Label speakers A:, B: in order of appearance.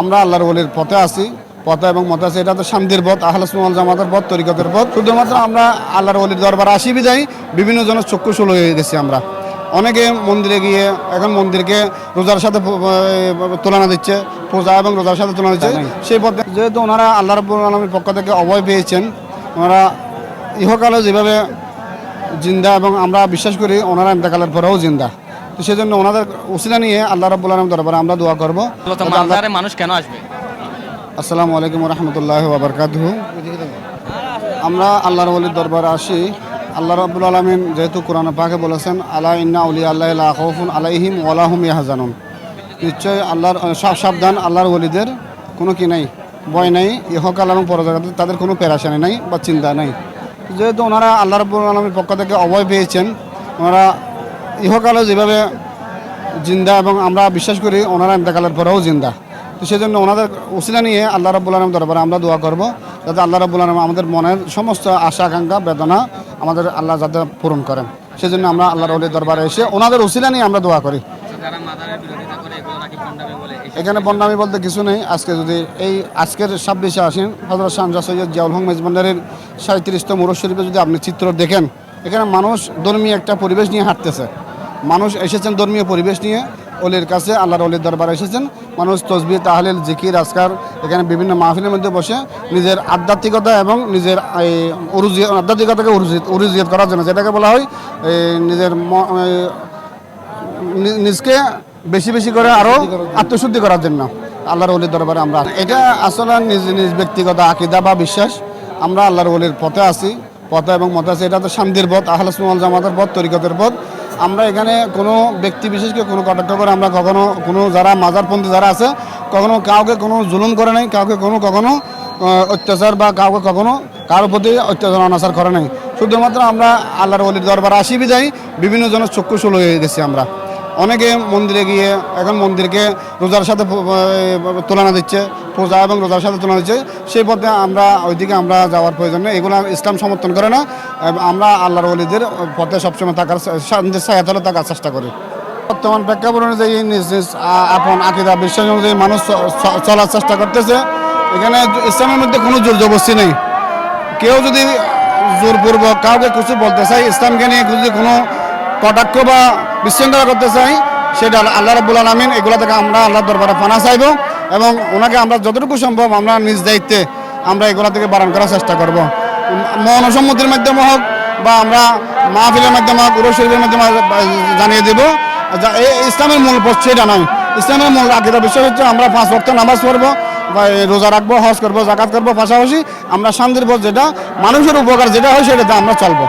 A: আমরা আল্লাহর ওলির পথে আছি পথে এবং মতে আছে। এটা তো শান্তির পথ আহলে সুন্নাল জামাতের পথ তরিকতের পথ। শুধুমাত্র আমরা আল্লাহর ওলির দরবার আসি বিদায় বিভিন্ন জনের চক্ষু শুল হয়ে গেছি আমরা। অনেকে মন্দিরে গিয়ে এখন মন্দিরকে রোজার সাথে তুলনা দিচ্ছে পূজা এবং রোজার সাথে তুলনা দিচ্ছে। সেই পথে যেহেতু ওনারা আল্লাহ রব্বুল আলমীর পক্ষ থেকে অভয় পেয়েছেন ওনারা ইহকালে যেভাবে জিন্দা এবং আমরা বিশ্বাস করি ওনারা ইন্তেকালের পরেও জিন্দা। তো সেজন্য ওনাদের উসিলা নিয়ে আল্লাহ রব্বুল আলম দরবারে আমরা দোয়া করব।
B: মানুষ কেন আসবে?
A: আসসালামু আলাইকুম রহমতুল্লাহ বাবরকাতহ আমরা আল্লাহর ওলির দরবারে আসি। আল্লাহ রাব্বুল আলমিন যেহেতু কোরআন পাকে বলেছেন আল্লাহ ইন্না উলি আল্লাহ খৌফুন আলাইহিম ওয়ালাহুম ইয়াহজানুন। নিশ্চয় আল্লাহর সাবধান আল্লাহর ওলিদের কোনো কি নাই ভয় নাই ইহকাল এবং পরজগতে তাদের কোনো পেরাশানি নাই বা চিন্তা নাই। যেহেতু ওনারা আল্লাহ রাব্বুল আলমীর পক্ষ থেকে অভয় পেয়েছেন ওনারা ইহকালে যেভাবে জিন্দা এবং আমরা বিশ্বাস করি ওনারা ইন্তেকালের পরেও জিন্দা। তো সেজন্য ওনাদের উসিলা নিয়ে আল্লাহ রাবুল আলম দরবারে আমরা দোয়া করব যাতে আল্লাহ রাবুল আলম আমাদের মনের সমস্ত আশা আকাঙ্ক্ষা বেদনা আমাদের আল্লাহ যাতে পূরণ করেন। সেজন্য আমরা আল্লাহর অলির দরবারে এসে ওনাদের উসিলা নিয়ে আমরা দোয়া করি। এখানে বন্যামি বলতে কিছু নেই। আজকে যদি এই আজকের ছাব্বিশে আসেন হজরত শামজা সৈয়দ জিয়াউল হক মেজবান্ডারের সাঁত্রিশতম মুরশ শরীফে যদি আপনি চিত্র দেখেন এখানে মানুষ ধর্মীয় একটা পরিবেশ নিয়ে হাঁটতেছে। মানুষ এসেছেন ধর্মীয় পরিবেশ নিয়ে, অলির কাছে, আল্লাহর অলির দরবারে এসেছেন। মানুষ তসবি তাহলিল, জিকির, আজকার, এখানে বিভিন্ন মাহফিলের মধ্যে বসে নিজের আধ্যাত্মিকতা এবং নিজের, এই, উরুজি, আধ্যাত্মিকতাকে উরুজিত উরুজিয়ত করার জন্য যেটাকে বলা হয়, এই, নিজের নিজকে বেশি বেশি করে আরও আত্মশুদ্ধি করার জন্য আল্লাহর অলির দরবারে আমরা। এটা আসলে নিজ নিজ ব্যক্তিগত আকিদা বা বিশ্বাস। আমরা আল্লাহর অলির পথে আছি। পথে এবং মতে আছি, এটা তো শান্তির পথ আহলে সুন্নাল জামাতের পথ, তরিকতের পথ। আমরা এখানে কোনো ব্যক্তি বিশেষকে কোনো কটাক্ষ করে আমরা কখনো কোনো যারা মাজারপন্থী যারা আছে, কখনো কাউকে কোনো জুলুম করে নাই, কাউকে কোনো কখনো অত্যাচার বা কাউকে কখনো কারোর প্রতি অত্যাচার অনাচার করে নাই। শুধুমাত্র আমরা আল্লাহর অলির দরবার আসি বিদায়, বিভিন্ন জনের চক্ষু শুল হয়ে গেছি আমরা। অনেকে মন্দিরে গিয়ে এখন মন্দিরকে রোজার সাথে তুলনা দিচ্ছে পূজা এবং রোজার সাথে তুলনা দিচ্ছে সেই পথে আমরা ওইদিকে আমরা যাওয়ার প্রয়োজন নেই। এগুলো ইসলাম সমর্থন করে না আমরা আল্লাহর অলিদের পথে সবসময় থাকার শান্তির সায়াতলে থাকার চেষ্টা করি। বর্তমান প্রেক্ষাপট অনুযায়ী নিজ নিজ আপন আকিদা, বিশ্বাস অনুযায়ী মানুষ চলার চেষ্টা করতেছে। এখানে ইসলামের মধ্যে কোনো জোর জবস্তি নেই। কেউ যদি জোরপূর্বক কাউকে কিছু বলতে চাই ইসলামকে নিয়ে যদি কোনো কটাক্ষ বা বিশৃঙ্খলা করতে চাই সেটা আল্লাহ রাবুল আলমিন এগুলো থেকে আমরা আল্লাহর দরবারে পানা চাইব। এবং ওনাকে আমরা যতটুকু সম্ভব আমরা নিজ দায়িত্বে আমরা এগুলো থেকে বারণ করার চেষ্টা করব। মনসম্মতির মাধ্যমে হোক বা আমরা মাহফিলের মাধ্যমে হোক উরু শরীফের মাধ্যমে জানিয়ে দেব ইসলামের মূল সেটা নয়। ইসলামের মূল আকিদা বিষয় হচ্ছে আমরা পাঁচ ওয়াক্ত নামাজ পড়ব, বা রোজা রাখব, হজ করব জাকাত করব, পাশাপাশি আমরা শান্তির পথ যেটা, মানুষের উপকার যেটা হয় সেটাতে আমরা চলবো।